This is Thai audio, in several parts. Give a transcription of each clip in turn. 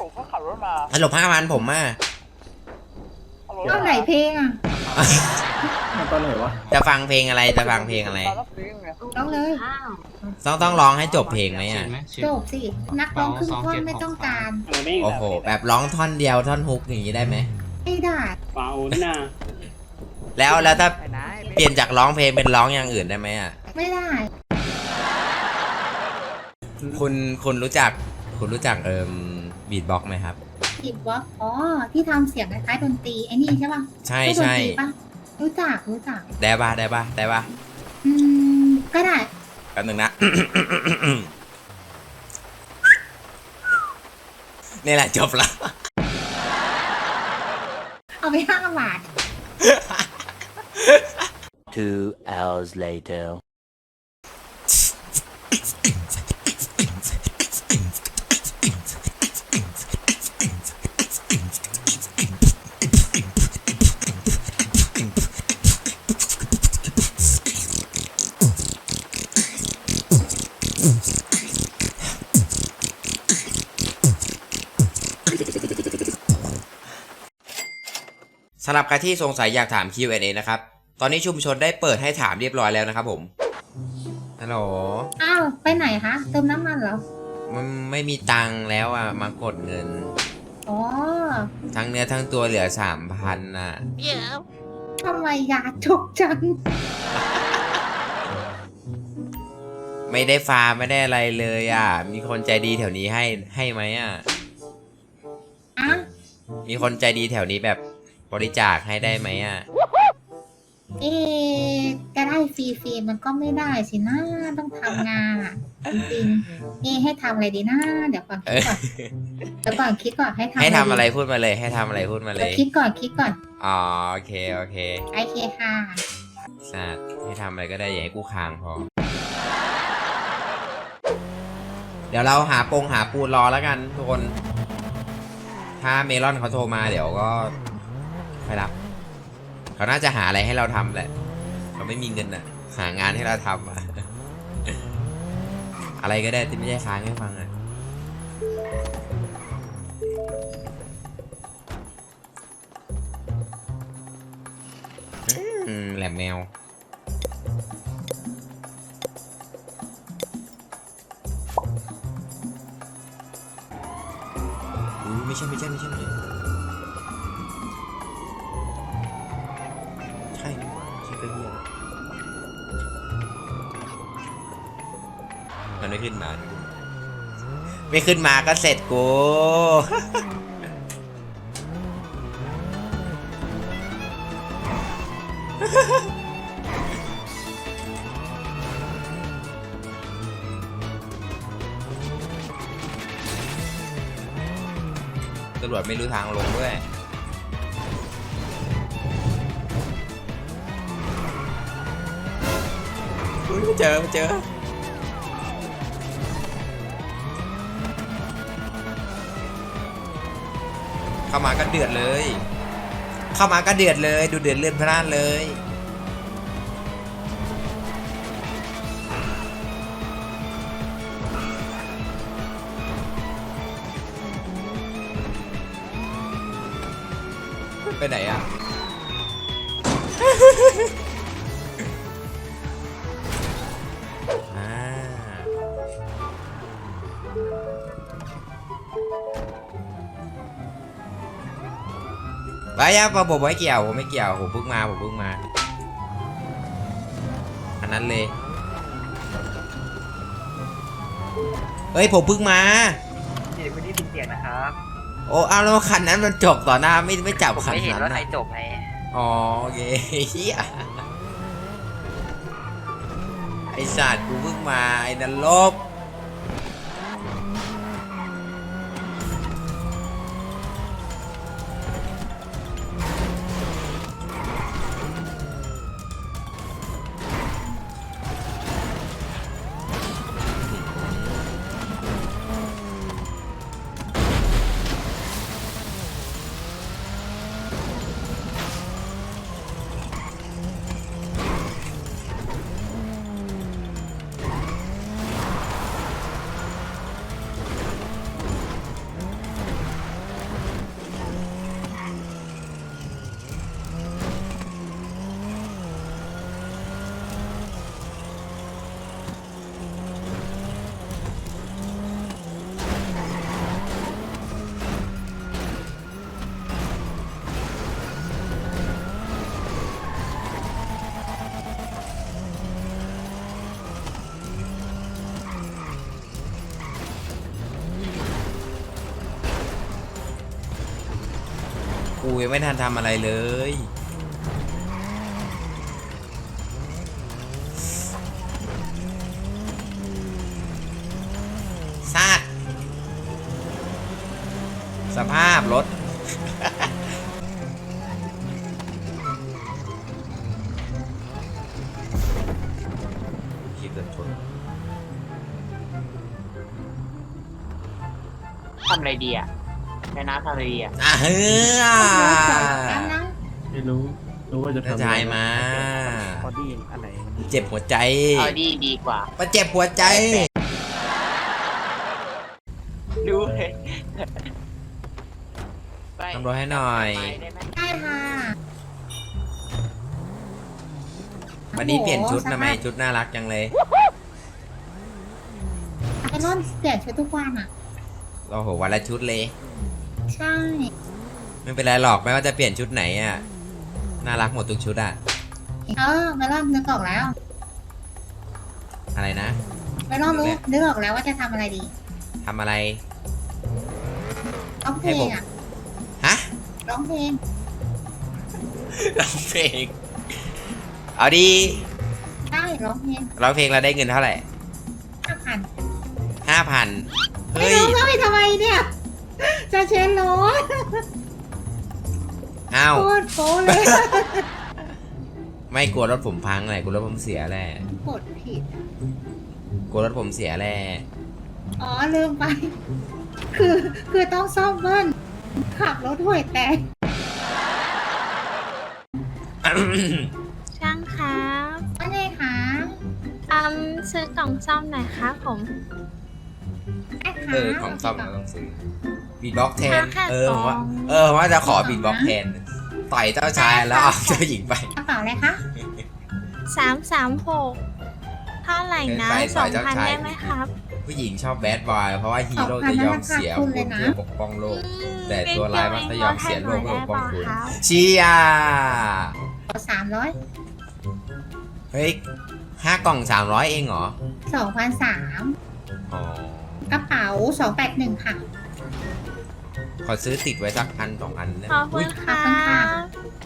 ผมก็ขับรถมาสรุปห้าพันผมมาขับรถเอาไหนเพลงอะมันตอนไหนวะจะฟังเพลงอะไรจะฟังเพลงอะไรตอนนั้นซื้อไงร้องเลย ต้องต้องร้องให้จบเพลงไหมอะ จบสิ นักร้องครึ่งท่อนไม่ต้องการอะไรไม่อีกโอ้โห แบบร้องท่อนเดียวท่อนฮุกอย่างนี้ได้ไหม ไม่ได้เปล่าหน้าแล้วแล้วถ้าเปลี่ยนจากร้องเพลงเป็นร้องอย่างอื่นได้ไหมอะ ไม่ได้ คุณคุณรู้จัก คุณรู้จักเอ่ม บีทบ็อกไหมครับอีกว่าอ๋อ ที่ทำเสียงคล้ายๆดนตรีไอ้นี่ใช่ป่ะใช่ดนใช่ตรีป่ะรู้จักรู้จักได้ปะได้ปะได้ปะอืมก็ได้แป๊บหนึงนะนี่แหละจบละเอาไปห้าบาท Two hours later. สำหรับใครที่สงสัยอยากถาม Q&A นะครับ ตอนนี้ชุมชนได้เปิดให้ถามเรียบร้อยแล้วนะครับผม ฮัลโหล อ้าว ไปไหนคะ เติมน้ำมันเหรอ มันไม่มีตังค์แล้วอะ มากดเงิน อ๋อ ทั้งเนื้อทั้งตัวเหลือสามพันอะทำไมยาจุกจัง ไม่ได้ฟาร์มไม่ได้อะไรเลยอะ มีคนใจดีแถวนี้ให้ให้ไหมอะ อะมีคนใจดีแถวนี้แบบบริจาคให้ได้ไหมอะ เอ๊ะจะได้ฟรีๆมันก็ไม่ได้สินะต้องทำงานอะจริงๆเอ๊ะให้ทำอะไรดีนะเดี๋ยวก่อนคิดก่อนเดี๋ยวก่อนคิดก่อนให้ทำให้ทำอะไรดีพูดมาเลย ให้ทำอะไรพูดมาเลเดี๋ยวยคิดก่อนคิดก่อนอ๋อโอเคโอเค ไอเคค่ะ สัตว์ให้ทำอะไรก็ได้อย่าให้กูค้างพอ เดี๋ยวเราหาปงหาปูนรอแล้วกันทุกคน ถ้าเมลอนเขาโทรมาเดี๋ยวก็ไปรับ เขาน่าจะหาอะไรให้เราทำแหละเขาไม่มีเงินอะหางานให้เราทำอะอะไรก็ได้ที่ไม่ใช่ค้างให้ฟังอะแหลมแมว ช่ไม่ใช่ไม่ใช่ไม่ใช่ใช่ใช่ก็เหี้ยมันไม่ขึ้นมา ไม่ขึ้นมาก็เสร็จกู ตำรวจไม่รู้ทางลงด้วยอุ๊ยไม่เจอไม่เจอเข้ามาก็เดือดเลย เข้ามาก็เดือดเลย ดูเดือดเลือดพล่านเลย ไปไหนอะอ่าไปยังผมไม่เกี่ยวผมไม่เกี่ยวผมเพิ่งมาผมเพิ่งมา อันนั้นเลย เฮ้ยผมเพิ่งมา เดี๋ยววันนี้ปิดเสียงนะครับ โอ้เอาแล้วคันนั้นมันจบต่อหน้าไม่ไม่จับผมคันไม่เห็นนั้นว่าใครน่ะจบไงอ๋อโอเคเฮียไอสัตว์กูเพิ่งมาไอ้นรก กูยังไม่ทันทำอะไรเลย ซากสภาพรถคิดเกิดชนทำอะไรดีอะ น้ำทำอะไรดีอะอะเฮ้ยแล้วนะไม่รู้รู้ว่าจะกระทำจายมา พอดีอันไหนเจ็บหัวใจเอาดีดีกว่ามันเจ็บหัวใจ ดูเลยไปทำรถให้หน่อย ไปได้ไหมได้ค่ะวันนี้เปลี่ยนชุดโอ้โหทำไมสภาพชุดน่ารักจังเลย ไอ้ร่อนเปลี่ยนชุดทุกวันอะ โอ้โห วันละชุดเลย ใช่ไม่เป็นไรหรอกไม่ว่าจะเปลี่ยนชุดไหนอะน่ารักหมดทุกชุดอะเออไม่ร่อนนึกออกแล้วอะไรนะไม่ร่อนรู้นึกออกแล้วว่าจะทำอะไรดีทำอะไรร้องเพลงอะฮะร้องเพลงร้องเพลงเอาดีได้ร้องเพลงร้องเพลงเราได้เงินเท่าไหร่ห้าพันห้าพันไม่เฮ้ยร้องแล้วไปทำไมเนี่ย จะเชนร้อนอ้าวโคตรโป๊เลยไม่กลัวรถผมพังเลยกลัวรถผมเสียแหละกดผิดกลัวรถผมเสียแหละอ๋อลืมไป คือคือต้องซ่อมเบิ้ลขับรถห่วยแตกช่างครับว่าไงคะอืมซื้อกล่องซ่อมหน่อยครับผม ได้ค่ะเออของซ่อมเราต้องซื้อ บีทบ็อกแทนค่ะเออผมว่ากล่องเออผมว่าจะขอบีทบ็อกแทน ต่อยเจ้าชายแล้วเอาเจ้าหญิงไปกระเป๋าอะไรคะสามสามหกเท่าไหร่นะเกินไปสองเจ้าพันชายได้ไหมครับ ผู้หญิงชอบแบดบอยเพราะว่าฮีโร่จะยอมเสียคุณเพื่อปกป้องโลก แต่ตัวร้ายมักจะยอมเสียโลกเพื่อปกป้องคุณครับเชียร์สามร้อยเฮ้ยห้ากล่องสามร้อยเองเหรอสองพันสามอ๋อกระเป๋าสองแปดหนึ่งค่ะ ขอซื้อติดไว้สักพันสองอันนะขอบคุอุ๊ยณครับ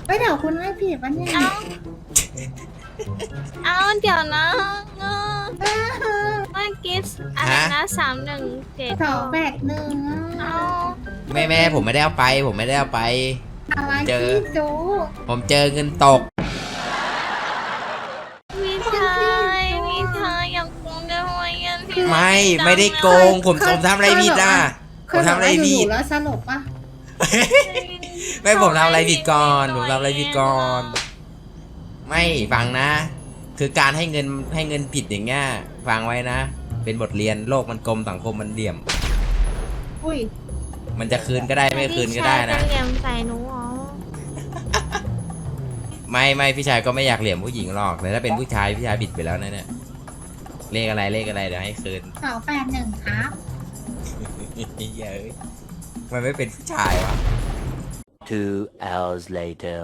เฮ้ยเดี๋ยวคุณให้ผิดวันนี้เอาเอาเดี๋ยวนะเออเมื่อกี้อะไรนะสามหนึ่งเจ็ดสองแปดหนึ่งเอาแม่แม่ผมไม่ได้เอาไป ผมไม่ได้เอาไป อะไรเจอที่จูผมเจอเงินตก มีเธอมีเธออยากคงได้ไหมอะพี่ไม่ไม่ได้โกง ผมผมทำอะไรผิดอะ ผมทำอะไรผิดแล้วสลบปะไม่ผมทำอะไรผิดก่อนผมทำอะไรผิดก่อน ไม่ฟังนะ คือการให้เงินให้เงินผิดอย่างเงี้ยฟังไว้นะ เป็นบทเรียนโลกมันกลมสังคมมันเหลี่ยม อุ้ยมันจะคืนก็ได้ไม่คืนก็ได้นะพี่ชายจเหลี่ยมใส่หนูเหรอไม่ไม่พี่ชายก็ไม่อยากเหลี่ยมผู้หญิงหรอกแต่ถ้าเป็นผู้ชายพี่ชายบิดไปแล้วนะเนี่ยเลขอะไรเลขอะไรเดี๋ยวให้คืนสองแปดหนึ่งครับ เย้ยมันไม่เป็นผู้ชายวะ Two hours later.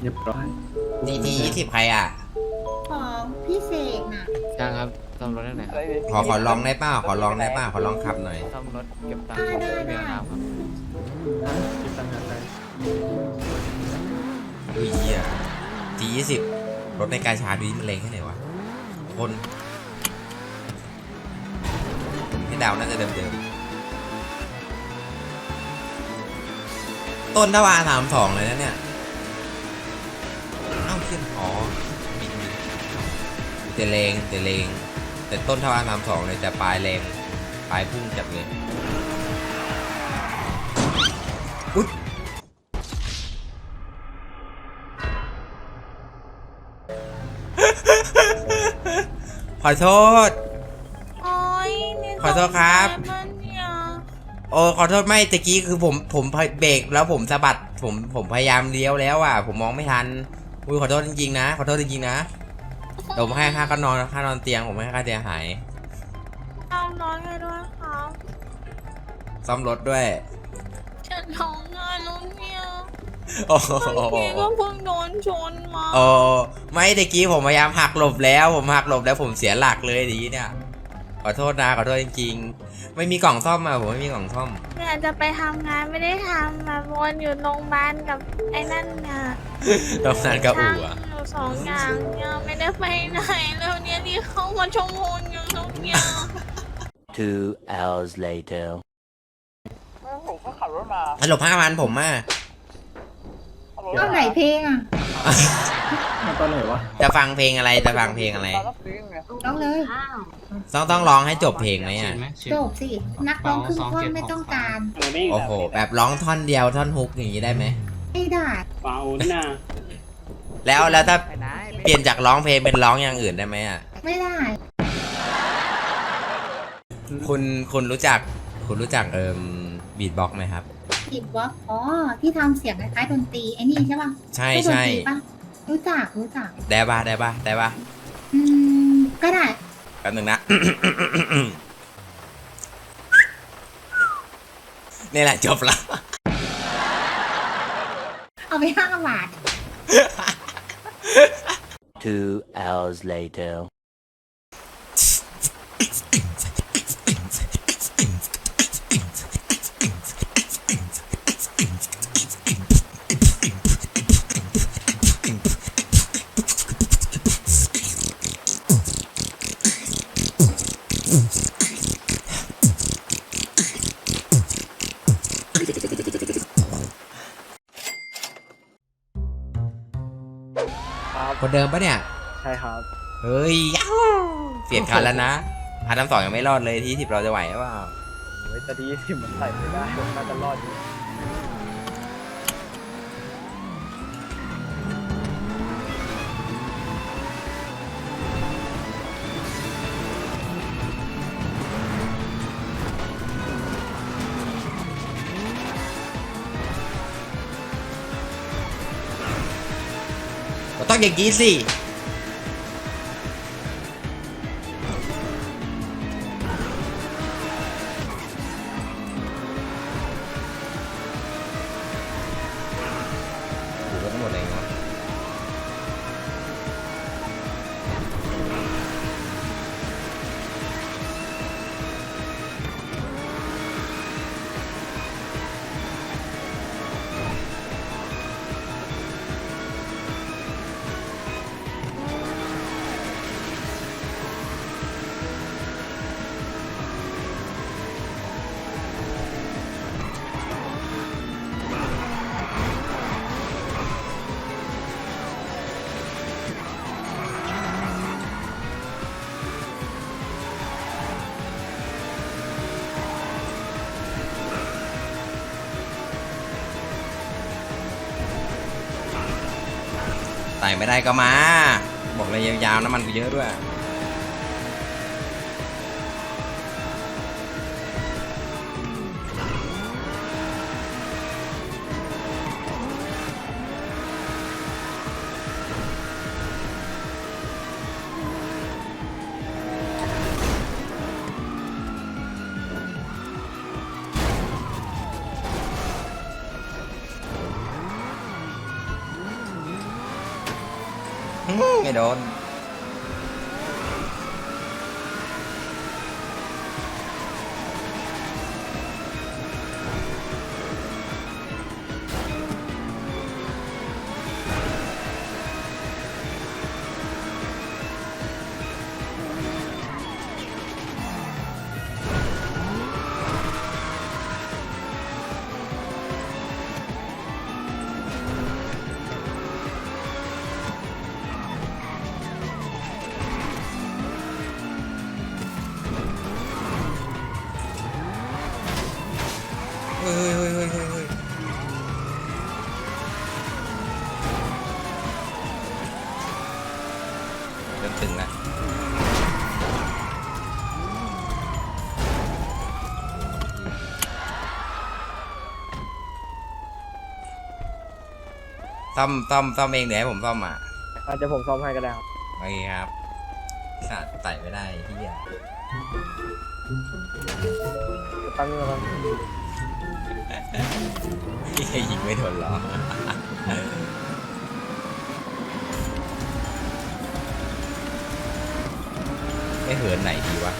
เรียบร้อยดีทียี่สิบใครอะ ของพี่เสกน่ะจ้างครับซ่อมรถได้ไหนครับขอขอลองได้เปล่าขอลองได้เปล่าขอลองขับหน่อย ซ่อมรถเก็บตังค์ได้ได้ได้เดือนน้ำครับคิดตั้งงานไปอุ้ยเหี้ยทียี่สิบรถในการชาร์จดูนี่มันแรงแค่ไหน วะคนให้เดาวน่าจะเดิมๆต้นทวาสามสองเลยนะเนี่ย เอ้าขึ้นอ๋อบินบินแต่เลงแต่เลงแต่ต้นทวารสามสองเลยแต่ปลายแรงปลายพุ่งจับเลยอุ๊ย ขอโทษ โอ๊ยนี่ขอโทษครับของใมันเนี่ยโอ้ขอโทษไม่ตะกี้คือผมผมเบรกแล้วผมสะบัดผมผมพยายามเลี้ยวแล้วอะ ผมมองไม่ทันอุ้ยขอโทษจริงๆนะขอโทษจริงๆนะเดี๋ยวผมให้ค่าก็นอนค่านอนเตียงผมให้ค่าเตียงหายเอาน้อยให้ด้วยครับซ่อมรถด้วยฉันท้องงานแล้วเนี่ย โอ้โหเมื่อกี้ก็เพิ่งโดนชนมาโอ้ไม่ตะกี้ผมพยายามหักหลบแล้ว ผมหักหลบแล้วผมเสียหลักเลยดีเนี่ย ขอโทษนะขอโทษจริงๆ ไม่มีกล่องซ่อมอะผมไม่มีกล่องซ่อมเนี่ยจะไปทำงานไม่ได้ทำแบบวนอยู่โรงพยาบาลกับไอ้นั่นน่ะตรงนั้นก็อู่ช่างอะอยู่สองอย่างเนี่ยไม่ได้ไปไหนแล้วเนี่ยที่เข้ามาชมพูนอยู่ตรงเนี้ย Two hours later. สรุปห้าพันผม อะก็ไหนเพลงอะมาตอนไหนวะจะฟังเพลงอะไรจะฟังเพลงอะไรร้องเลยต้องต้องร้องให้จบเพลงไหมอะ จบสิ นักร้องครึ่งท่อนไม่ต้องการ โอ้โห แบบร้องท่อนเดียวท่อนฮุกอย่างนี้ได้ไหม ไม่ได้ เปล่านะแล้วแล้วถ้าเปลี่ยนจากร้องเพลงเป็นร้องอย่างอื่นได้ไหมอะ ไม่ได้ คุณคุณรู้จัก คุณรู้จักเอ่มบีทบ็อกไหมครับ ติดวอล์กอ๋อ ที่ทำเสียงคล้ายๆดนตรีไอ้นี่ใช่ป่ะใช่ดนใช่ตรีป่ะรู้จักรู้จัก ได้ปะได้ปะได้ปะอืม ก็ได้ แป๊บหนึงนะ นี่แหละจบละเอาไปห้าบาท Two hours later. คนเดิมปะเนี่ย ใช่ครับ เฮ้ยย้าวเปลี่ยนคันแล้วนะพันน้ำสองยังไม่รอดเลยที่สิบเราจะไหวหรือเปล่าโอ้ยจะดีที่มันใส่ไม่ได้ผมน่าจะรอดอยู่ ก็ต้ ไต่ไม่ได้ก็มา บอกเลยยาวๆน้ำมันกูเยอะด้วย อื้ ซ่อมซ่อมซ่อมเองเดี๋ยวให้ผมซ่อมอะอาจจะผมซ้อมให้ก็ได้ครับโอเคครับสัตว์ไต่ไม่ได้ที่เหี้ยตั้งเงินมายิงไม่ทนหรอไม่เหินไหนดีวะ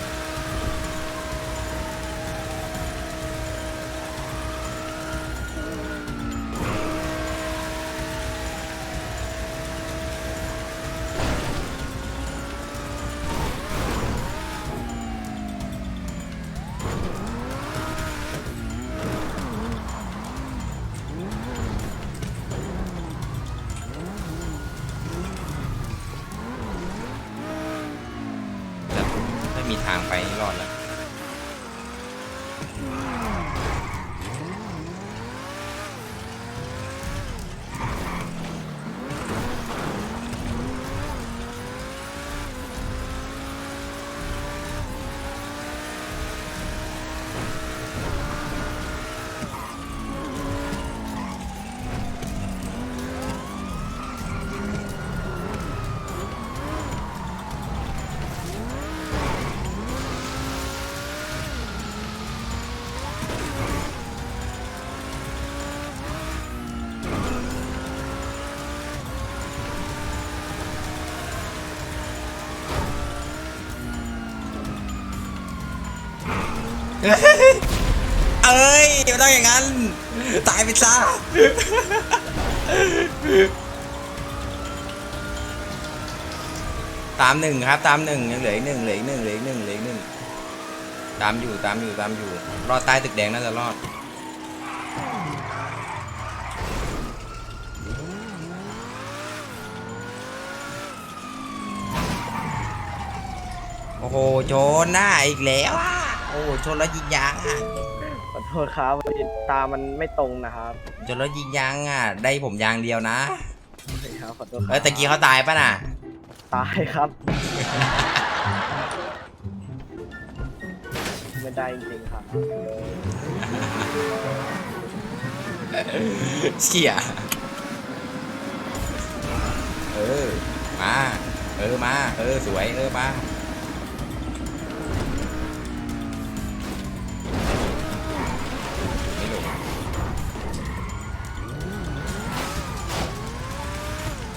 ไปนี่รอดแล้ว เอ้ยไม่ต้องอย่างนั้น ตายไปซะตามหนึ่งครับ ตามหนึ่งยังเหลืออีกหนึ่งเหลืออีกหนึ่งเหลืออีกหนึ่งเหลืออีกหนึ่งตามอยู่ตามอยู่ตามอยู่ รอดใต้ตึกแดงน่าจะรอดโอ้โหโจนหน้าอีกแล้วอะ โอ้โหชนแล้วยิงยางอะขอโทษครับพอดีตามันไม่ตรงนะครับชนแล้วยิงยางอะ ได้ผมยางเดียวนะครับขอโทษคเอรัอตะกี้เขาตายปะน่ะ ตายครับ ไม่ได้จริงๆครับ เชี่ยเออ มา เออ มา เออ สวย เออ มา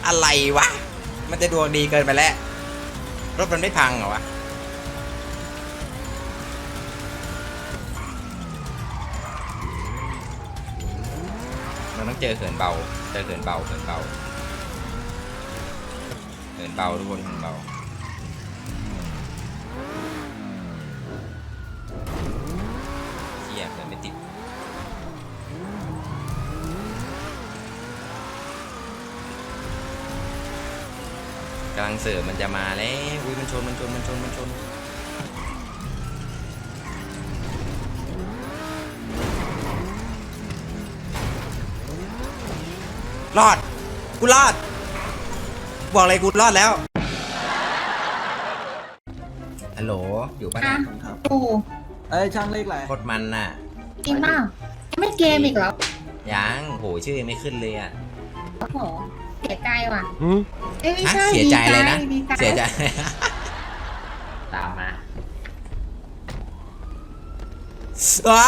อะไรวะ มันจะดวงดีเกินไปแล้ว รถมันไม่พังเหรอวะ มันต้องเจอเขินเบา เจอเขินเบาเขินเบาเขินเบาทุกคนเขินเบา เฮียเขินไม่ติด กำลังเสริมมันจะมาแล้วอุ้ยมันชนมันชนมันชนมันชนรอด กูรอด บอกเลยกูรอดแล้ว ฮัลโหล อยู่ปะอะเนี่ยโอ้เอ้ยช่างเลขอะไรโคตรมันน่ะ จริงเปล่ายังไม่เกมอีกเหรอ ยัง โห ชื่อยังไม่ขึ้นเลยอะ โอ้โหเสียใจว่ะเอ้ยไม่ฮะใช่เสียใจเลยนะ ดีใจเสียใจ ตามมาว้า